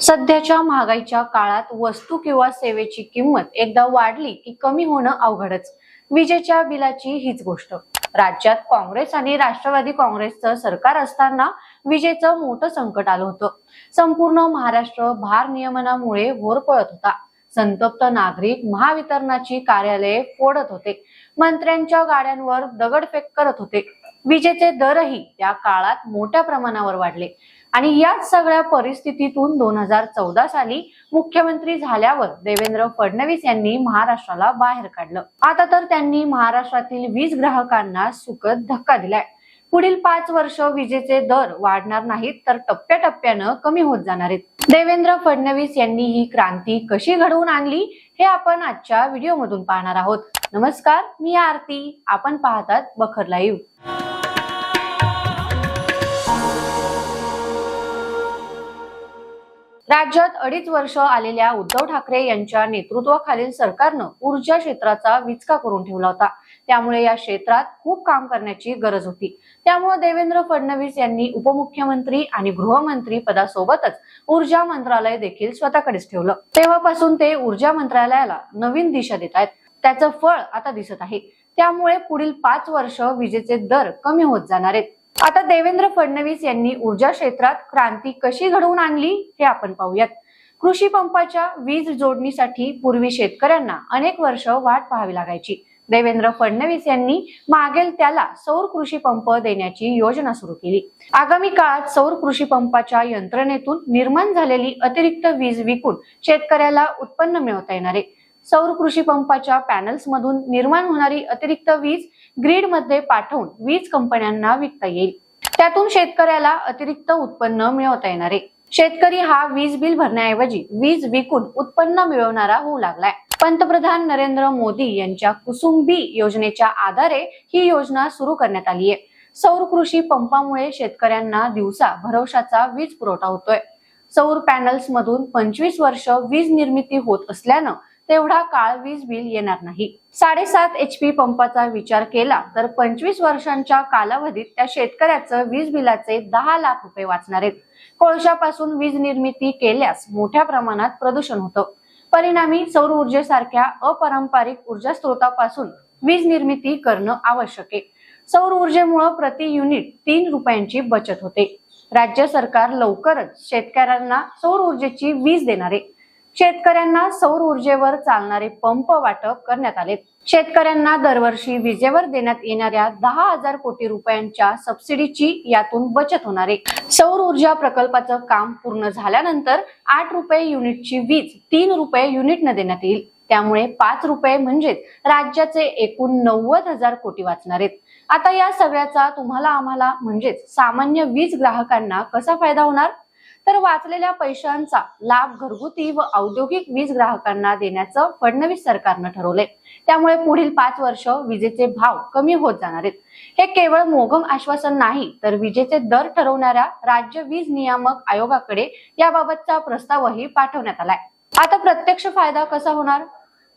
सध्याच्या महागाईच्या काळात वस्तू किंवा सेवेची किंमत एकदा वाढली की कमी होणं अवघडच. विजेच्या बिलाची हीच गोष्ट. राज्यात काँग्रेस आणि राष्ट्रवादी काँग्रेसचं सरकार असताना विजेचं मोठं संकट आलं होतं. संपूर्ण महाराष्ट्र भार नियमनामुळे होरपळत होता. संतप्त नागरिक महावितरणाची कार्यालये फोडत होते. मंत्र्यांच्या गाड्यांवर दगडफेक करत होते. विजेचे दरही त्या काळात मोठ्या प्रमाणावर वाढले. आणि याच सगळ्या परिस्थितीतून दोन हजार चौदा साली मुख्यमंत्री झाल्यावर देवेंद्र फडणवीस यांनी महाराष्ट्राला बाहेर काढलं. आता तर त्यांनी महाराष्ट्रातील वीज ग्राहकांना सुखद धक्का दिलाय. पुढील पाच वर्ष विजेचे दर वाढणार नाहीत तर टप्प्याटप्प्यानं कमी होत जाणार आहेत. देवेंद्र फडणवीस यांनी ही क्रांती कशी घडवून आणली हे आपण आजच्या व्हिडिओमधून पाहणार आहोत. नमस्कार मी आरती. आपण पाहतात बखर लाईव्ह. राज्यात अडीच वर्ष आलेल्या उद्धव ठाकरे यांच्या नेतृत्वाखालील सरकारनं ऊर्जा क्षेत्राचा विचका करून ठेवला होता. त्यामुळे या क्षेत्रात खूप काम करण्याची गरज होती. त्यामुळे देवेंद्र फडणवीस यांनी उपमुख्यमंत्री आणि गृहमंत्री पदासोबतच ऊर्जा मंत्रालय देखील स्वतःकडेच ठेवलं. तेव्हापासून ते ऊर्जा मंत्रालयाला नवीन दिशा देत आहेत. त्याचं फळ आता दिसत आहे. त्यामुळे पुढील पाच वर्ष विजेचे दर कमी होत जाणार आहेत. आता देवेंद्र फडणवीस यांनी ऊर्जा क्षेत्रात क्रांती कशी घडवून आणली हे आपण पाहूयात. कृषी पंपाच्या वीज जोडणीसाठी पूर्वी शेतकऱ्यांना अनेक वर्ष वाट पाहावी लागायची. देवेंद्र फडणवीस यांनी मागेल त्याला सौर कृषी पंप देण्याची योजना सुरू केली. आगामी काळात सौर कृषी पंपाच्या यंत्रणेतून निर्माण झालेली अतिरिक्त वीज विकून शेतकऱ्याला उत्पन्न मिळवता येणार आहे. सौर कृषी पंपाच्या पॅनल्समधून निर्माण होणारी अतिरिक्त वीज ग्रीडमध्ये पाठवून वीज कंपन्यांना विकता येईल. त्यातून शेतकऱ्याला अतिरिक्त उत्पन्न मिळवता येणार आहे. शेतकरी हा वीज बिल भरण्याऐवजी वीज विकून उत्पन्न मिळवणारा होऊ लागलाय. पंतप्रधान नरेंद्र मोदी यांच्या कुसुंबी योजनेच्या आधारे ही योजना सुरू करण्यात आली आहे. सौर कृषी पंपामुळे शेतकऱ्यांना दिवसा भरवशाचा वीज पुरवठा होतोय. सौर पॅनल्स मधून पंचवीस वर्ष वीज निर्मिती होत असल्यानं तेवढा काळ वीज बिल येणार नाही. साडेसात एच पी पंपाचा विचार केला तर पंचवीस वर्षांच्या कालावधीत त्या शेतकऱ्याचं वीज बिलाचे दहा लाख रुपये वाचणार आहेत. कोळशापासून वीज निर्मिती केल्यास मोठ्या प्रमाणात प्रदूषण होतं. परिणामी सौर ऊर्जेसारख्या अपारंपरिक ऊर्जा स्रोतापासून वीज निर्मिती करणं आवश्यक आहे. सौर ऊर्जेमुळे प्रति युनिट तीन रुपयांची बचत होते. राज्य सरकार लवकरच शेतकऱ्यांना सौर ऊर्जेची वीज देणार आहे. शेतकऱ्यांना सौर ऊर्जेवर चालणारे पंप वाटप करण्यात आले. शेतकऱ्यांना दरवर्षी विजेवर देण्यात येणाऱ्या दहा हजार कोटी रुपयांच्या सबसिडीची यातून बचत होणार आहे. सौर ऊर्जा प्रकल्पाचं काम पूर्ण झाल्यानंतर आठ रुपये युनिटची वीज तीन रुपये युनिटनं देण्यात येईल. त्यामुळे पाच रुपये म्हणजेच राज्याचे एकूण नव्वद हजार कोटी वाचणार आहेत. आता या सगळ्याचा तुम्हाला आम्हाला म्हणजेच सामान्य वीज ग्राहकांना कसा फायदा होणार? तर वाचलेल्या पैशांचा लाभ घरगुती व औद्योगिक वीज ग्राहकांना देण्याचं फडणवीस सरकारनं ठरवलंय. त्यामुळे पुढील पाच वर्ष विजेचे भाव कमी होत जाणार आहेत. हे केवळ मोघम आश्वासन नाही तर विजेचे दर ठरवणाऱ्या राज्य वीज नियामक आयोगाकडे याबाबतचा प्रस्तावही पाठवण्यात आलाय. आता प्रत्यक्ष फायदा कसा होणार?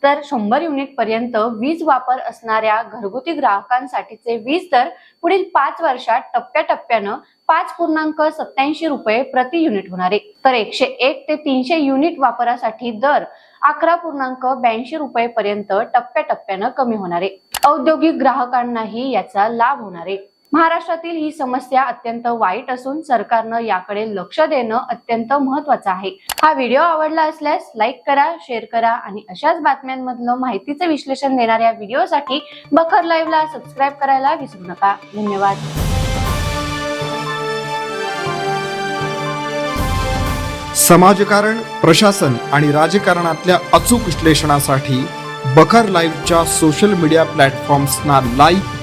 तर शंभर युनिट पर्यंत वीज वापर असणाऱ्या घरगुती ग्राहकांसाठीचे वीज दर पुढील पाच वर्षात टप्प्याटप्प्यानं पाच पूर्णांक सत्याऐंशी रुपये प्रति युनिट होणार. आहे तर एकशे एक ते तीनशे युनिट वापरासाठी दर अकरा पूर्णांक ब्याऐंशी रुपये पर्यंत टप्प्याटप्प्यानं कमी होणार. आहे औद्योगिक ग्राहकांनाही याचा लाभ होणार. आहे महाराष्ट्रातील ही समस्या अत्यंत वाईट असून सरकारनं याकडे लक्ष देणं अत्यंत महत्वाचं आहे. हा व्हिडिओ आवडला असल्यास लाईक करा शेअर करा आणि अशाच बातम्यांमधलं माहितीचं विश्लेषण देणाऱ्या व्हिडिओसाठी बखर लाईव्हला सबस्क्राईब करायला विसरू नका. धन्यवाद. समाजकारण प्रशासन आणि राजकारणातल्या अचूक विश्लेषणासाठी बखर लाईव्हच्या सोशल मीडिया प्लॅटफॉर्म्सना लाईक